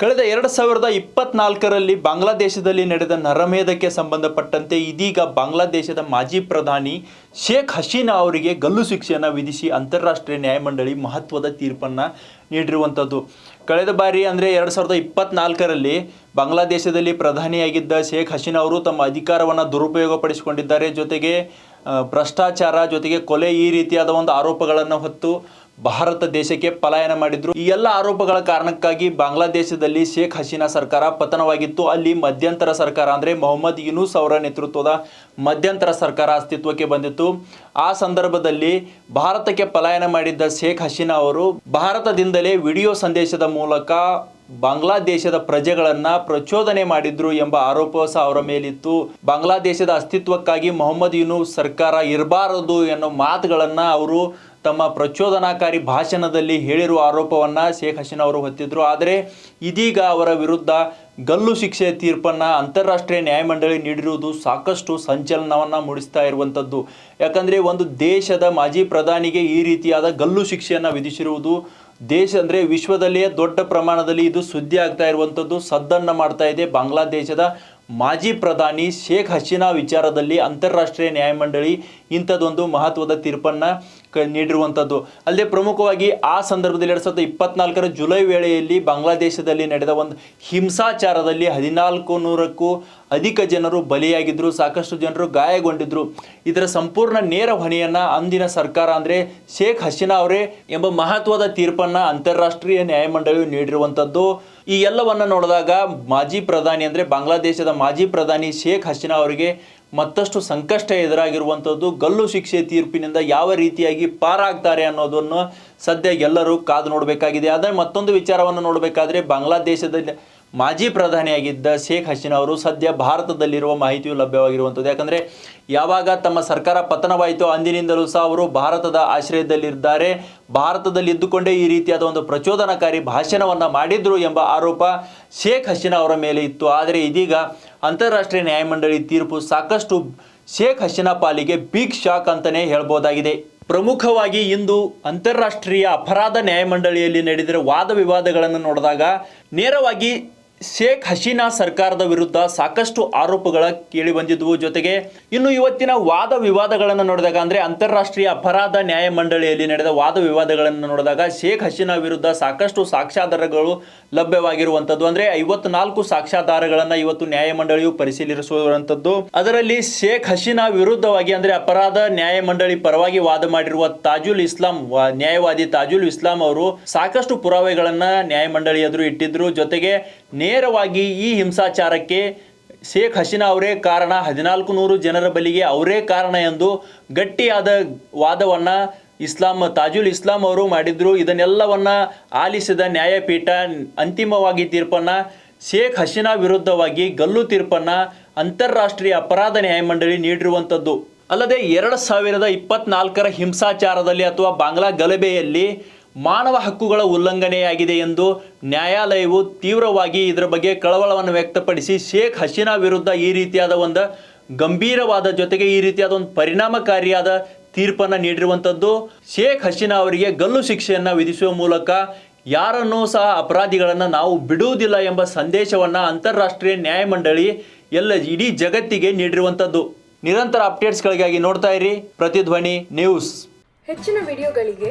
ಕಳೆದ ಎರಡು ಸಾವಿರದ ಇಪ್ಪತ್ನಾಲ್ಕರಲ್ಲಿ ಬಾಂಗ್ಲಾದೇಶದಲ್ಲಿ ನಡೆದ ನರಮೇಧಕ್ಕೆ ಸಂಬಂಧಪಟ್ಟಂತೆ ಇದೀಗ ಬಾಂಗ್ಲಾದೇಶದ ಮಾಜಿ ಪ್ರಧಾನಿ ಶೇಖ್ ಹಸೀನಾ ಅವರಿಗೆ ಗಲ್ಲು ಶಿಕ್ಷೆಯನ್ನು ವಿಧಿಸಿ ಅಂತಾರಾಷ್ಟ್ರೀಯ ನ್ಯಾಯಮಂಡಳಿ ಮಹತ್ವದ ತೀರ್ಪನ್ನು ನೀಡಿರುವಂಥದ್ದು. ಕಳೆದ ಬಾರಿ ಅಂದರೆ ಎರಡು ಸಾವಿರದ ಇಪ್ಪತ್ನಾಲ್ಕರಲ್ಲಿ ಬಾಂಗ್ಲಾದೇಶದಲ್ಲಿ ಪ್ರಧಾನಿಯಾಗಿದ್ದ ಶೇಖ್ ಹಸೀನಾ ಅವರು ತಮ್ಮ ಅಧಿಕಾರವನ್ನು ದುರುಪಯೋಗಪಡಿಸಿಕೊಂಡಿದ್ದಾರೆ. ಜೊತೆಗೆ ಭ್ರಷ್ಟಾಚಾರ ಜೊತೆಗೆ ಕೊಲೆ ಈ ರೀತಿಯಾದ ಒಂದು ಆರೋಪಗಳನ್ನು ಹೊತ್ತು ಭಾರತ ದೇಶಕ್ಕೆ ಪಲಾಯನ ಮಾಡಿದ್ರು. ಈ ಎಲ್ಲ ಆರೋಪಗಳ ಕಾರಣಕ್ಕಾಗಿ ಬಾಂಗ್ಲಾದೇಶದಲ್ಲಿ ಶೇಖ್ ಹಸೀನಾ ಸರ್ಕಾರ ಪತನವಾಗಿತ್ತು. ಅಲ್ಲಿ ಮಧ್ಯಂತರ ಸರ್ಕಾರ ಅಂದ್ರೆ ಮೊಹಮ್ಮದ್ ಯುನೂಸ್ ಅವರ ನೇತೃತ್ವದ ಮಧ್ಯಂತರ ಸರ್ಕಾರ ಅಸ್ತಿತ್ವಕ್ಕೆ ಬಂದಿತ್ತು. ಆ ಸಂದರ್ಭದಲ್ಲಿ ಭಾರತಕ್ಕೆ ಪಲಾಯನ ಮಾಡಿದ್ದ ಶೇಖ್ ಹಸೀನಾ ಅವರು ಭಾರತದಿಂದಲೇ ವಿಡಿಯೋ ಸಂದೇಶದ ಮೂಲಕ ಬಾಂಗ್ಲಾದೇಶದ ಪ್ರಜೆಗಳನ್ನ ಪ್ರಚೋದನೆ ಮಾಡಿದ್ರು ಎಂಬ ಆರೋಪ ಸಹ ಅವರ ಮೇಲಿತ್ತು. ಬಾಂಗ್ಲಾದೇಶದ ಅಸ್ತಿತ್ವಕ್ಕಾಗಿ ಮೊಹಮ್ಮದ್ ಯುನೂಸ್ ಸರ್ಕಾರ ಇರಬಾರದು ಎನ್ನೋ ಮಾತುಗಳನ್ನ ಅವರು ತಮ್ಮ ಪ್ರಚೋದನಾಕಾರಿ ಭಾಷಣದಲ್ಲಿ ಹೇಳಿರುವ ಆರೋಪವನ್ನು ಶೇಖ್ ಹಸೀನಾ ಅವರು ಹೊತ್ತಿದ್ರು. ಆದರೆ ಇದೀಗ ಅವರ ವಿರುದ್ಧ ಗಲ್ಲು ಶಿಕ್ಷೆ ತೀರ್ಪನ್ನು ಅಂತಾರಾಷ್ಟ್ರೀಯ ನ್ಯಾಯಮಂಡಳಿ ನೀಡಿರುವುದು ಸಾಕಷ್ಟು ಸಂಚಲನವನ್ನು ಮೂಡಿಸ್ತಾ ಇರುವಂಥದ್ದು ಯಾಕಂದರೆ ಒಂದು ದೇಶದ ಮಾಜಿ ಪ್ರಧಾನಿಗೆ ಈ ರೀತಿಯಾದ ಗಲ್ಲು ಶಿಕ್ಷೆಯನ್ನು ವಿಧಿಸಿರುವುದು ದೇಶ ಅಂದರೆ ವಿಶ್ವದಲ್ಲಿಯೇ ದೊಡ್ಡ ಪ್ರಮಾಣದಲ್ಲಿ ಇದು ಸುದ್ದಿ ಆಗ್ತಾ ಇರುವಂಥದ್ದು ಸದ್ದನ್ನು ಮಾಡ್ತಾ ಇದೆ ಬಾಂಗ್ಲಾದೇಶದ ಮಾಜಿ ಪ್ರಧಾನಿ ಶೇಖ್ ಹಸೀನಾ ವಿಚಾರದಲ್ಲಿ ಅಂತಾರಾಷ್ಟ್ರೀಯ ನ್ಯಾಯಮಂಡಳಿ ಇಂಥದ್ದೊಂದು ಮಹತ್ವದ ತೀರ್ಪನ್ನು ಕ ನೀಡಿರುವಂಥದ್ದು. ಅಲ್ಲದೆ ಪ್ರಮುಖವಾಗಿ ಆ ಸಂದರ್ಭದಲ್ಲಿ ಎರಡು ಸಾವಿರದ ಇಪ್ಪತ್ನಾಲ್ಕರ ಜುಲೈ ವೇಳೆಯಲ್ಲಿ ಬಾಂಗ್ಲಾದೇಶದಲ್ಲಿ ನಡೆದ ಒಂದು ಹಿಂಸಾಚಾರದಲ್ಲಿ ಹದಿನಾಲ್ಕು ನೂರಕ್ಕೂ ಅಧಿಕ ಜನರು ಬಲಿಯಾಗಿದ್ದರು ಸಾಕಷ್ಟು ಜನರು ಗಾಯಗೊಂಡಿದ್ದರು ಇದರ ಸಂಪೂರ್ಣ ನೇರ ಹೊಣೆಯನ್ನು ಅಂದಿನ ಸರ್ಕಾರ ಅಂದರೆ ಶೇಖ್ ಹಸೀನಾ ಅವರೇ ಎಂಬ ಮಹತ್ವದ ತೀರ್ಪನ್ನು ಅಂತಾರಾಷ್ಟ್ರೀಯ ನ್ಯಾಯಮಂಡಳಿಯು ನೀಡಿರುವಂಥದ್ದು. ಈ ಎಲ್ಲವನ್ನು ನೋಡಿದಾಗ ಮಾಜಿ ಪ್ರಧಾನಿ ಅಂದರೆ ಬಾಂಗ್ಲಾದೇಶದ ಮಾಜಿ ಪ್ರಧಾನಿ ಶೇಖ್ ಹಸೀನಾ ಅವರಿಗೆ ಮತ್ತಷ್ಟು ಸಂಕಷ್ಟ ಎದುರಾಗಿರುವಂಥದ್ದು ಗಲ್ಲು ಶಿಕ್ಷೆ ತೀರ್ಪಿನಿಂದ ಯಾವ ರೀತಿಯಾಗಿ ಪಾರಾಗ್ತಾರೆ ಅನ್ನೋದನ್ನು ಸದ್ಯ ಎಲ್ಲರೂ ಕಾದು ನೋಡಬೇಕಾಗಿದೆ. ಆದರೆ ಮತ್ತೊಂದು ವಿಚಾರವನ್ನು ನೋಡಬೇಕಾದ್ರೆ ಬಾಂಗ್ಲಾದೇಶದಲ್ಲಿ ಮಾಜಿ ಪ್ರಧಾನಿಯಾಗಿದ್ದ ಶೇಖ್ ಹಸೀನಾ ಅವರು ಸದ್ಯ ಭಾರತದಲ್ಲಿರುವ ಮಾಹಿತಿಯು ಲಭ್ಯವಾಗಿರುವಂಥದ್ದು ಯಾಕಂದರೆ ಯಾವಾಗ ತಮ್ಮ ಸರ್ಕಾರ ಪತನವಾಯಿತು ಅಂದಿನಿಂದಲೂ ಸಹ ಅವರು ಭಾರತದ ಆಶ್ರಯದಲ್ಲಿದ್ದಾರೆ. ಭಾರತದಲ್ಲಿ ಇದ್ದುಕೊಂಡೇ ಈ ರೀತಿಯಾದ ಒಂದು ಪ್ರಚೋದನಕಾರಿ ಭಾಷಣವನ್ನು ಮಾಡಿದ್ರು ಎಂಬ ಆರೋಪ ಶೇಖ್ ಹಸೀನಾ ಅವರ ಮೇಲೆ ಇತ್ತು. ಆದರೆ ಇದೀಗ ಅಂತಾರಾಷ್ಟ್ರೀಯ ನ್ಯಾಯಮಂಡಳಿ ತೀರ್ಪು ಸಾಕಷ್ಟು ಶೇಖ್ ಹಸೀನಾ ಪಾಲಿಗೆ ಬಿಗ್ ಶಾಕ್ ಅಂತಲೇ ಹೇಳ್ಬೋದಾಗಿದೆ. ಪ್ರಮುಖವಾಗಿ ಇಂದು ಅಂತಾರಾಷ್ಟ್ರೀಯ ಅಪರಾಧ ನ್ಯಾಯಮಂಡಳಿಯಲ್ಲಿ ನಡೆದಿರುವ ವಾದ ವಿವಾದಗಳನ್ನು ನೋಡಿದಾಗ ನೇರವಾಗಿ ಶೇಖ್ ಹಸೀನಾ ಸರ್ಕಾರದ ವಿರುದ್ಧ ಸಾಕಷ್ಟು ಆರೋಪಗಳ ಕೇಳಿ ಬಂದಿದ್ದವು ಜೊತೆಗೆ ಇನ್ನು ಇವತ್ತಿನ ವಾದ ವಿವಾದಗಳನ್ನು ನೋಡಿದಾಗ ಅಂದರೆ ಅಂತಾರಾಷ್ಟ್ರೀಯ ಅಪರಾಧ ನ್ಯಾಯಮಂಡಳಿಯಲ್ಲಿ ನಡೆದ ವಾದ ವಿವಾದಗಳನ್ನು ನೋಡಿದಾಗ ಶೇಖ್ ಹಸೀನಾ ವಿರುದ್ಧ ಸಾಕಷ್ಟು ಸಾಕ್ಷ್ಯಾಧಾರಗಳು ಲಭ್ಯವಾಗಿರುವಂಥದ್ದು ಅಂದರೆ ಐವತ್ನಾಲ್ಕು ಸಾಕ್ಷ್ಯಾಧಾರಗಳನ್ನು ಇವತ್ತು ನ್ಯಾಯಮಂಡಳಿಯು ಪರಿಶೀಲಿಸುವಂಥದ್ದು ಅದರಲ್ಲಿ ಶೇಖ್ ಹಸೀನಾ ವಿರುದ್ಧವಾಗಿ ಅಂದರೆ ಅಪರಾಧ ನ್ಯಾಯಮಂಡಳಿ ಪರವಾಗಿ ವಾದ ಮಾಡಿರುವ ತಾಜುಲ್ ಇಸ್ಲಾಂ ನ್ಯಾಯವಾದಿ ತಾಜುಲ್ ಇಸ್ಲಾಂ ಅವರು ಸಾಕಷ್ಟು ಪುರಾವೆಗಳನ್ನು ನ್ಯಾಯಮಂಡಳಿ ಎದುರು ಇಟ್ಟಿದ್ರು. ಜೊತೆಗೆ ನೇರವಾಗಿ ಈ ಹಿಂಸಾಚಾರಕ್ಕೆ ಶೇಖ್ ಹಸೀನಾ ಅವರೇ ಕಾರಣ. ಹದಿನಾಲ್ಕು ನೂರು ಜನರ ಬಲಿಗೆ ಅವರೇ ಕಾರಣ ಎಂದು ಗಟ್ಟಿಯಾದ ವಾದವನ್ನು ಇಸ್ಲಾಂ, ತಾಜುಲ್ ಇಸ್ಲಾಂ ಅವರು ಮಾಡಿದ್ರು. ಇದನ್ನೆಲ್ಲವನ್ನ ಆಲಿಸಿದ ನ್ಯಾಯಪೀಠ ಅಂತಿಮವಾಗಿ ತೀರ್ಪನ್ನು ಶೇಖ್ ಹಸೀನಾ ವಿರುದ್ಧವಾಗಿ ಗಲ್ಲು ತೀರ್ಪನ್ನ ಅಂತಾರಾಷ್ಟ್ರೀಯ ಅಪರಾಧ ನ್ಯಾಯಮಂಡಳಿ ನೀಡಿರುವಂಥದ್ದು. ಅಲ್ಲದೆ ಎರಡು ಸಾವಿರದ ಇಪ್ಪತ್ನಾಲ್ಕರ ಹಿಂಸಾಚಾರದಲ್ಲಿ ಅಥವಾ ಬಾಂಗ್ಲಾ ಗಲಭೆಯಲ್ಲಿ ಮಾನವ ಹಕ್ಕುಗಳ ಉಲ್ಲಂಘನೆಯಾಗಿದೆ ಎಂದು ನ್ಯಾಯಾಲಯವು ತೀವ್ರವಾಗಿ ಇದರ ಬಗ್ಗೆ ಕಳವಳವನ್ನು ವ್ಯಕ್ತಪಡಿಸಿ ಶೇಖ್ ಹಸೀನಾ ವಿರುದ್ಧ ಈ ರೀತಿಯಾದ ಒಂದು ಗಂಭೀರವಾದ ಜೊತೆಗೆ ಈ ರೀತಿಯಾದ ಒಂದು ಪರಿಣಾಮಕಾರಿಯಾದ ತೀರ್ಪನ್ನು ನೀಡಿರುವಂಥದ್ದು. ಶೇಖ್ ಹಸೀನಾ ಅವರಿಗೆ ಗಲ್ಲು ಶಿಕ್ಷೆಯನ್ನು ವಿಧಿಸುವ ಮೂಲಕ ಯಾರನ್ನೂ ಸಹ ಅಪರಾಧಿಗಳನ್ನು ನಾವು ಬಿಡುವುದಿಲ್ಲ ಎಂಬ ಸಂದೇಶವನ್ನು ಅಂತಾರಾಷ್ಟ್ರೀಯ ನ್ಯಾಯಮಂಡಳಿ ಎಲ್ಲ ಇಡೀ ಜಗತ್ತಿಗೆ ನೀಡಿರುವಂಥದ್ದು. ನಿರಂತರ ಅಪ್ಡೇಟ್ಸ್ಗಳಿಗಾಗಿ ನೋಡ್ತಾ ಇರಿ ಪ್ರತಿಧ್ವನಿ ನ್ಯೂಸ್. ಹೆಚ್ಚಿನ ವಿಡಿಯೋಗಳಿಗೆ